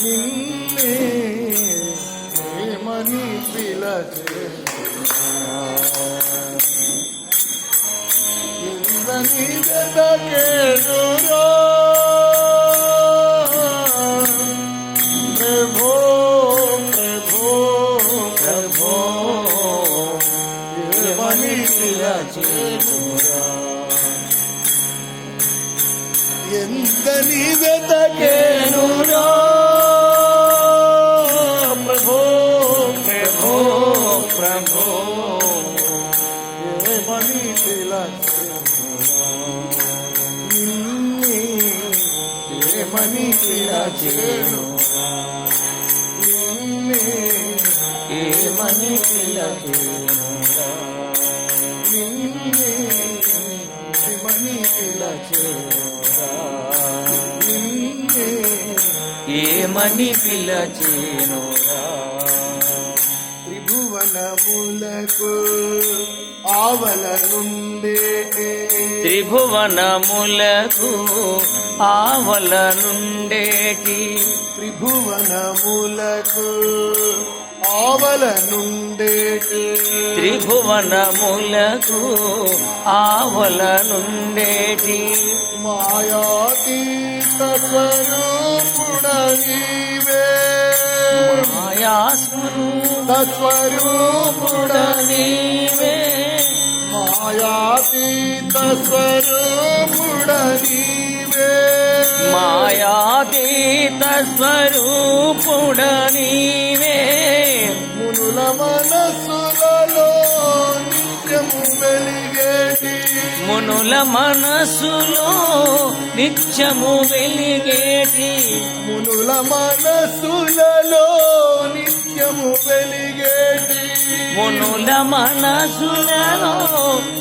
నిన్నే ఏమని పిలచే ఇందని వెతకేనురా ప్రభో ఏమని పిలచేనురా నిన్నే ఏమని పిలచేనురా నిన్నే ఏమని పిలచేనురా నిన్నే ఏమని నిన్నే ఏమని పిలచేనురా త్రిభువనములకు ఆవల నుండే. త్రిభువనములకు ఆవల నుండేటి త్రిభువనములకు ఆవల నుండే. త్రిభువనములకు ఆవల నుండేటి మాయాతీత స్వరూపుడ నీవే. మాయాస్వరూప స్వరూపుడ నీవే మాయాతీత స్వరూపుడ నీవే మాయాతీత స్వరూపుడ నీవే మునుల మనసులలో నిత్యము వెలిగేటి. మునుల మనసులో నిత్యము వెలిగేటి. మునుల మనసులలో మునుల మనసులలో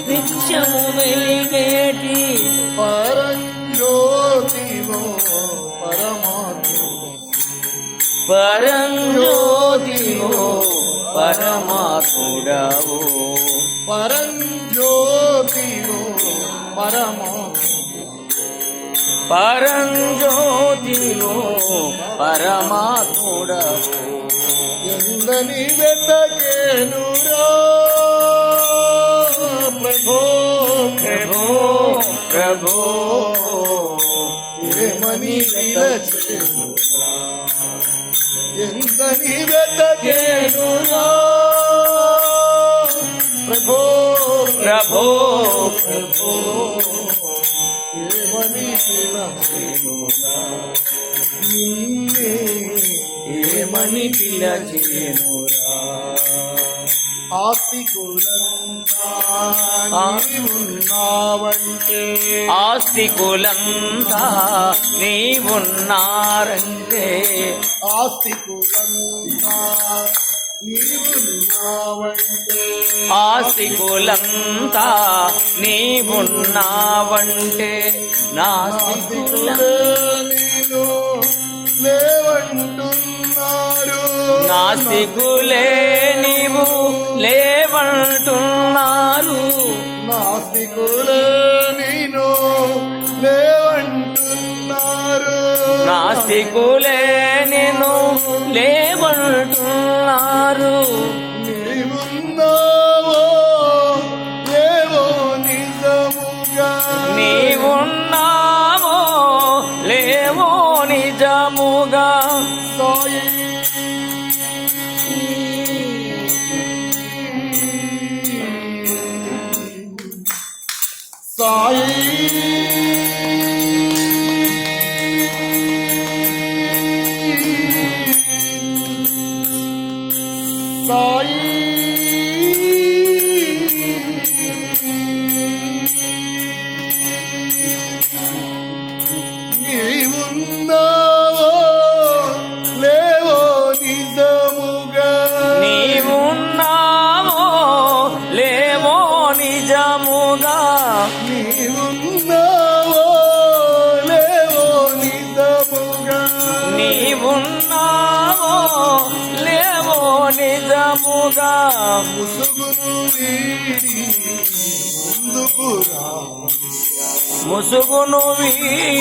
నిత్యము వెలిగేటి పరంజ్యోతివో పరమాత్మ పరంజ్యోతివో పరమాత్ముడవు పరంజ్యోతివో పరమాత్మ పరంజ్యోతివో పరమాత్ముడవు ఎందని వెతకేనురా ప్రభో ప్రభో ప్రభో. ఏమని ఎందని వెతకేనురా ప్రభో ప్రభో ప్రభో. ఏమని నిన్నే ఏమని పిలచేనురా ఆస్తి కులంతా నీవున్నావంటే. ఆస్తికులంతా నీవున్నారంటే. ఆస్తి కులంతా నీవున్నావంటే. ఆస్తికులంతా నీవున్నావంటే. నాస్తికుల నాస్తికులే నీవు లేవంటున్నారు. నాస్తికులే నేను లేవంటున్నారు. నాస్తికులే నేను లేవంటున్నారు. నీవున్నావో లేవో నిజముగా. నీవున్నావో లేవో నిజముగా ముసుగును వీడి ముందుకు రా. ముసుగును వీ